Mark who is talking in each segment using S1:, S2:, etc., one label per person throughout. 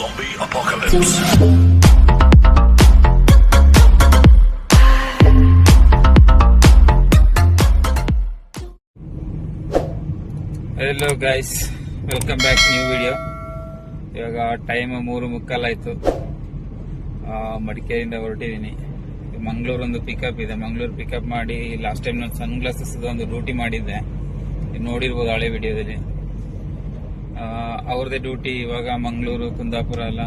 S1: Zombie apocalypse.
S2: Hello guys welcome back new video ಇವಾಗ time ಮೂರು ಮುಕ್ಕಾಲಾಯ್ತು ಮಡಿಕೇರಿಯಿಂದ ಹೊರಟಿದ್ದೀನಿ ಮಂಗಳೂರು ಒಂದು ಪಿಕಪ್ ಇದೆ. ಮಂಗಳೂರು ಪಿಕಪ್ ಮಾಡಿ ಲಾಸ್ಟ್ ಟೈಮ್ ನಾನು ಸನ್ ಗ್ಲಾಸಸ್ ಒಂದು ಡ್ಯೂಟಿ ಮಾಡಿದ್ದೆ. ನೋಡಿರ್ಬೋದು ಹಳೆ ವಿಡಿಯೋದಲ್ಲಿ ಅವ್ರದ್ದೇ ಡ್ಯೂಟಿ ಇವಾಗ ಮಂಗಳೂರು ಕುಂದಾಪುರ ಎಲ್ಲ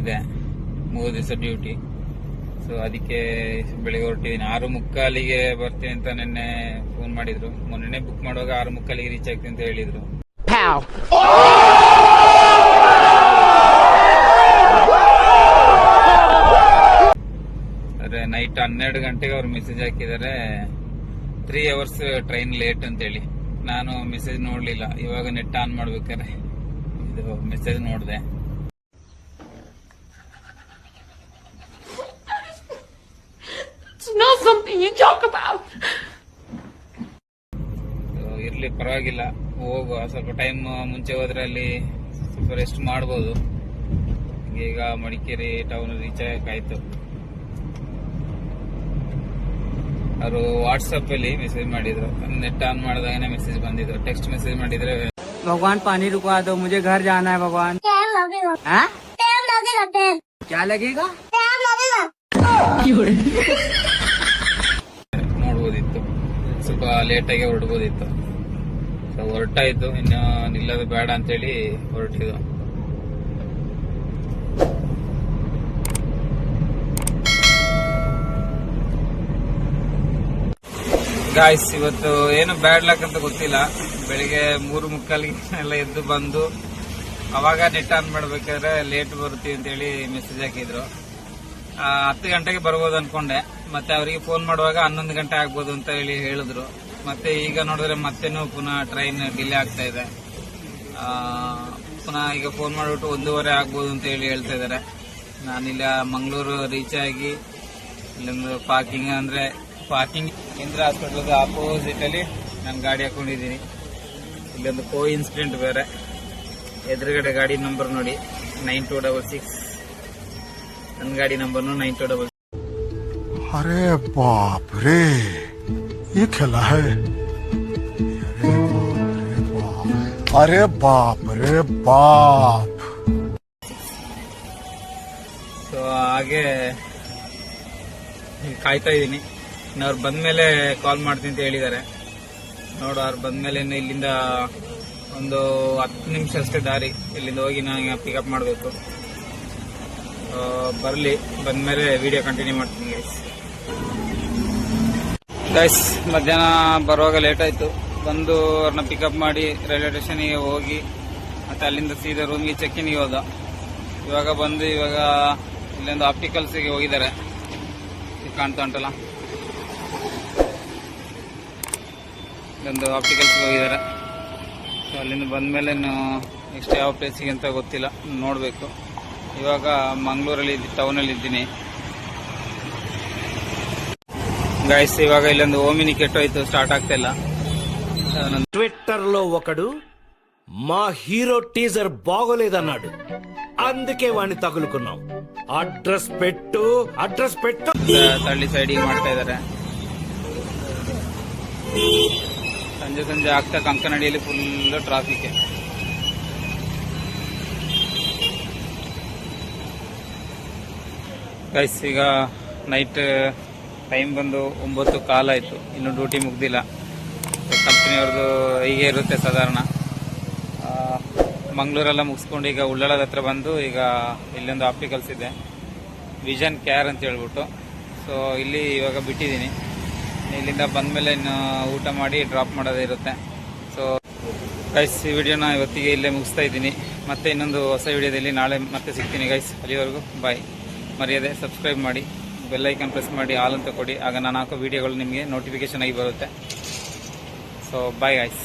S2: ಇದೆ. ಮೂರು ದಿವಸ ಡ್ಯೂಟಿ ಸೊ ಅದಕ್ಕೆ ಬೆಳಿಗ್ಗೆ ಹೊರಟಿದ್ದೀನಿ ಆರು ಮುಕ್ಕಾಲಿಗೆ ಬರ್ತೀನಿ ಅಂತ ನಿನ್ನೆ ಫೋನ್ ಮಾಡಿದ್ರು. ಮೊನ್ನೆ ಬುಕ್ ಮಾಡುವಾಗ ಆರು ಮುಕ್ಕಾಲಿಗೆ ರೀಚ್ ಆಗ್ತೀನಿ ಅಂತ ಹೇಳಿದ್ರು. ಅದೇ ನೈಟ್ ಹನ್ನೆರಡು ಗಂಟೆಗೆ ಅವ್ರು ಮೆಸೇಜ್ ಹಾಕಿದ್ದಾರೆ. ತ್ರೀ ಅವರ್ಸ್ ಟ್ರೈನ್ ಲೇಟ್ ಅಂತೇಳಿ. ನಾನು ಮೆಸೇಜ್ ನೋಡ್ಲಿಲ್ಲ. ಇವಾಗ ನೆಟ್ ಆನ್ ಮಾಡ್ಬೇಕಾರೆ ಇದು ಮೆಸೇಜ್ ನೋಡಿದೆ. ಇರ್ಲಿ ಪರವಾಗಿಲ್ಲ. ಹೋಗುವ. ಸ್ವಲ್ಪ ಟೈಮ್ ಮುಂಚೆ ಹೋದ್ರೆ ಅಲ್ಲಿ ಸ್ವಲ್ಪ ರೆಸ್ಟ್ ಮಾಡ್ಬೋದು. ಈಗ ಮಡಿಕೇರಿ ಟೌನ್ ರೀಚ್ ಆಗಕ್ಕಾಯ್ತು ಅವರು ವಾಟ್ಸಪ್ ಅಲ್ಲಿ ಮೆಸೇಜ್ ಮಾಡಿದ್ರು ನೆಟ್ ಆನ್ ಮಾಡಿದಾಗನೇ ಮೆಸೇಜ್ ಬಂದಿದ್ರು ಟೆಕ್ಸ್ಟ್ ಮೆಸೇಜ್ ಮಾಡಿದ್ರೆ
S3: भगवान पानी रुकवा दो मुझे घर जाना है भगवान
S4: टाइम लगेगा
S3: हाँ?
S4: टाइम लगेगा टाइम
S3: क्या लगेगा
S4: टाइम लगेगा
S2: ನೋಡ್ಬೋದಿತ್ತು ಸ್ವಲ್ಪ ಲೇಟಾಗಿ ಹೊರಡ್ಬೋದಿತ್ತು ಸೊ ಹೊರಟಾಯ್ತು ಇನ್ನು ನಿಲ್ಲೋದು ಬೇಡ ಅಂತೇಳಿ ಹೊರಟಿದ್ದು ಗಾಯ್ಸ್ ಇವತ್ತು ಏನು ಬ್ಯಾಡ್ ಲಕ್ ಅಂತ ಗೊತ್ತಿಲ್ಲ. ಬೆಳಿಗ್ಗೆ ಮೂರು ಮುಕ್ಕಾಲಿಗೆ ಎಲ್ಲ ಎದ್ದು ಬಂದು, ಅವಾಗ ನೆಟ್ ಆನ್ ಮಾಡ್ಬೇಕಾದ್ರೆ ಲೇಟ್ ಬರ್ತೀವಿ ಅಂತೇಳಿ ಮೆಸೇಜ್ ಹಾಕಿದ್ರು. ಹತ್ತು ಗಂಟೆಗೆ ಬರ್ಬೋದು ಅನ್ಕೊಂಡೆ. ಮತ್ತೆ ಅವರಿಗೆ ಫೋನ್ ಮಾಡುವಾಗ ಹನ್ನೊಂದು ಗಂಟೆ ಆಗ್ಬೋದು ಅಂತ ಹೇಳಿ ಹೇಳಿದ್ರು. ಮತ್ತೆ ಈಗ ನೋಡಿದ್ರೆ ಮತ್ತೇನು ಪುನಃ ಟ್ರೈನ್ ಡಿಲೇ ಆಗ್ತಾ ಇದೆ. ಪುನಃ ಈಗ ಫೋನ್ ಮಾಡಿಬಿಟ್ಟು ಒಂದೂವರೆ ಆಗ್ಬೋದು ಅಂತ ಹೇಳಿ ಹೇಳ್ತಾ ಇದ್ದಾರೆ. ನಾನಿಲ್ಲ, ಮಂಗಳೂರು ರೀಚ್ ಆಗಿ, ಇಲ್ಲೊಂದು ಪಾರ್ಕಿಂಗ್ ಅಂದ್ರೆ ಪಾರ್ಕಿಂಗ್ ಕೇಂದ್ರ ಹಾಸ್ಪಿಟಲ್ ಆಪೋಸಿಟ್ ಅಲ್ಲಿ ನಾನು ಗಾಡಿ ಹಾಕೊಂಡಿದ್ದೀನಿ ಇಲ್ಲೊಂದು ಕೋ ಇನ್ಸಿಡೆಂಟ್ ಬೇರೆ ಎದುರುಗಡೆ ಗಾಡಿ ನಂಬರ್ ನೋಡಿ ನೈನ್ ಟೂ ಡಬಲ್ ಸಿಕ್ಸ್ ನನ್ನ ಗಾಡಿ ನಂಬರ್ನು ನೈನ್ ಟೂ ಡಬಲ್
S5: अरे बाप रे ये खेला है अरे बाप रे बाप
S2: ಸೊ ಹಾಗೆ ಕಾಯ್ತಾ ಇದ್ದೀನಿ ಇನ್ನು ಅವ್ರು ಬಂದ್ಮೇಲೆ ಕಾಲ್ ಮಾಡ್ತೀನಿ ಅಂತ ಹೇಳಿದ್ದಾರೆ. ನೋಡು, ಅವ್ರು ಬಂದ್ಮೇಲೆ ಇನ್ನು ಇಲ್ಲಿಂದ ಒಂದು ಹತ್ತು ನಿಮಿಷ ಅಷ್ಟೇ ದಾರಿ. ಇಲ್ಲಿಂದ ಹೋಗಿ ನಾನು ಪಿಕಪ್ ಮಾಡಬೇಕು. ಬರಲಿ. ಬಂದ್ಮೇಲೆ ವಿಡಿಯೋ ಕಂಟಿನ್ಯೂ ಮಾಡ್ತೀನಿ ಗೈಸ್ ಗೈಸ್ ಮಧ್ಯಾಹ್ನ ಬರುವಾಗ ಲೇಟ್ ಆಯ್ತು. ಬಂದು ಅವ್ರನ್ನ ಪಿಕಪ್ ಮಾಡಿ ರೈಲ್ವೆ ಸ್ಟೇಷನ್ಗೆ ಹೋಗಿ, ಮತ್ತೆ ಅಲ್ಲಿಂದ ಸೀದಾ ರೂಮ್ಗೆ ಚೆಕ್ ಇನ್ಗೆ ಹೋದ. ಇವಾಗ ಬಂದು ಇವಾಗ ಇಲ್ಲೊಂದು ಆಪ್ಟಿಕಲ್ಸಿಗೆ ಹೋಗಿದ್ದಾರೆ. ಕಾಣ್ತಾ ಉಂಟಲ್ಲ? ಇಲ್ಲೊಂದು ಆಪ್ಟಿಕಲ್ಸ್ಗೆ ಹೋಗಿದ್ದಾರೆ ಸೊ ಅಲ್ಲಿಂದ ಬಂದ್ಮೇಲೆ ನೆಕ್ಸ್ಟ್ ಯಾವ ಪ್ಲೇಸಿಗೆ ಅಂತ ಗೊತ್ತಿಲ್ಲ ನೋಡಬೇಕು ಇವಾಗ ಮಂಗಳೂರಲ್ಲಿ ಟೌನಲ್ಲಿ ಇದ್ದೀನಿ ಗಾಯ್ಸ್ ಇವಾಗ ಇಲ್ಲೊಂದು ಓಮಿನಿ ಕೆಟ್ಟೋಯ್ತು ಸ್ಟಾರ್ಟ್ ಆಗ್ತಾ ಇಲ್ಲ ನನ್ನ
S6: ట్విట్టర్ లో ఒకడు మా హీరో టీజర్ బాగోలేదన్నాడు అందుకే వాణ్ణి తగులుకున్నాం అడ్రస్ పెట్టు అడ్రస్ పెట్టు
S2: ತಳ್ಳಿ ಸೈಡಿಗೆ ಮಾಡ್ತಾ ಇದ್ದಾರೆ ಸಂಜೆ ಸಂಜೆ ಆಗ್ತಾ ಕಂಕನಡಿಯಲ್ಲಿ ಫುಲ್ ಟ್ರಾಫಿಕ್ ಗೈಸ್ ಈಗ ನೈಟ್ ಟೈಮ್ ಬಂದು ಒಂಬತ್ತು ಕಾಲಾಯಿತು ಇನ್ನು ಡ್ಯೂಟಿ ಮುಗ್ದಿಲ್ಲ. ಕಂಪ್ನಿಯವ್ರದ್ದು ಹೀಗೆ ಇರುತ್ತೆ ಸಾಧಾರಣ. ಮಂಗಳೂರೆಲ್ಲ ಮುಗಿಸ್ಕೊಂಡು ಈಗ ಉಳ್ಳಾಳದ ಹತ್ರ ಬಂದು ಈಗ ಇಲ್ಲೊಂದು ಆಪ್ಟಿಕಲ್ಸ್ ಇದೆ. ವಿಷನ್ ಕೇರ್ ಅಂತ ಹೇಳ್ಬಿಟ್ಟು. ಸೊ ಇಲ್ಲಿ ಇವಾಗ ಬಿಟ್ಟಿದ್ದೀನಿ. ಇಲ್ಲಿಂದ ಬಂದಮೇಲೆ ಇನ್ನು ಊಟ ಮಾಡಿ ಡ್ರಾಪ್ ಮಾಡೋದಿರುತ್ತೆ ಸೊ ಗೈಸ್ ಈ ವಿಡಿಯೋನ ಇವತ್ತಿಗೆ ಇಲ್ಲೇ ಮುಗಿಸ್ತಾ ಇದ್ದೀನಿ. ಮತ್ತೆ ಇನ್ನೊಂದು ಹೊಸ ವಿಡಿಯೋದಲ್ಲಿ ನಾಳೆ ಮತ್ತೆ ಸಿಗ್ತೀನಿ ಗೈಸ್ ಅಲ್ಲಿವರೆಗೂ ಬಾಯ್ ಮರ್ಯಾದೆ ಸಬ್ಸ್ಕ್ರೈಬ್ ಮಾಡಿ ಬೆಲ್ಲೈಕನ್ ಪ್ರೆಸ್ ಮಾಡಿ ಆಲ್ ಅಂತ ಕೊಡಿ. ಆಗ ನಾನು ಹಾಕೋ ವಿಡಿಯೋಗಳು ನಿಮಗೆ ನೋಟಿಫಿಕೇಶನ್ ಆಗಿ ಬರುತ್ತೆ. So bye guys